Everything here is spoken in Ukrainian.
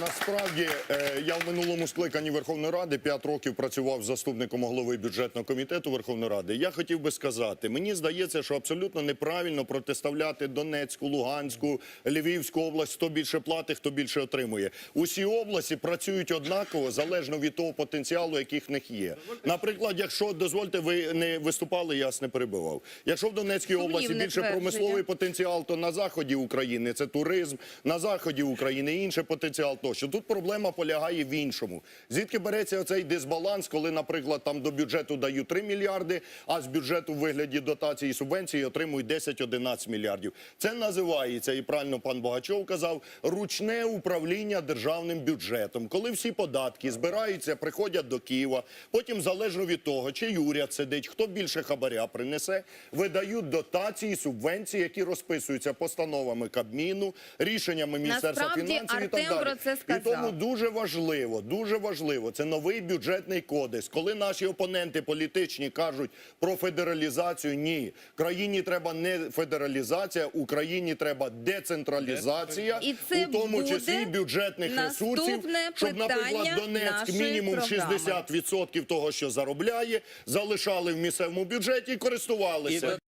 Насправді е, я в минулому скликанні Верховної Ради 5 років працював заступником голови бюджетного комітету Верховної Ради. Я хотів би сказати, мені здається, що абсолютно неправильно протиставляти Донецьку, Луганську, Львівську область, хто більше платить, хто більше отримує. Усі області працюють однаково залежно від того потенціалу, який в них є. Наприклад, якщо дозвольте, ви не виступали, я вас не перебивав. Якщо в Донецькій області більше промисловий потенціал, то на заході України це туризм, на заході України інший потенціал. Тощо тут проблема полягає в іншому. Звідки береться оцей дисбаланс, коли, наприклад, там до бюджету дають 3 мільярди, а з бюджету в вигляді дотації і субвенції отримують 10-11 мільярдів. Це називається, і правильно пан Богачов казав, ручне управління державним бюджетом. Коли всі податки збираються, приходять до Києва, потім залежно від того, чи уряд сидить, хто більше хабаря принесе, видають дотації, субвенції, які розписуються постановами Кабміну, рішеннями Міністерства Насправді, фінансів і так далі. Про це І тому дуже важливо, дуже важливо. Це новий бюджетний кодекс. Коли наші опоненти політичні кажуть про федералізацію, ні, країні треба не федералізація, Україні треба децентралізація, І це у тому буде числі бюджетних ресурсів, щоб, наприклад, Донецьк мінімум програми. 60% того, що заробляє, залишали в місцевому бюджеті і користувалися. І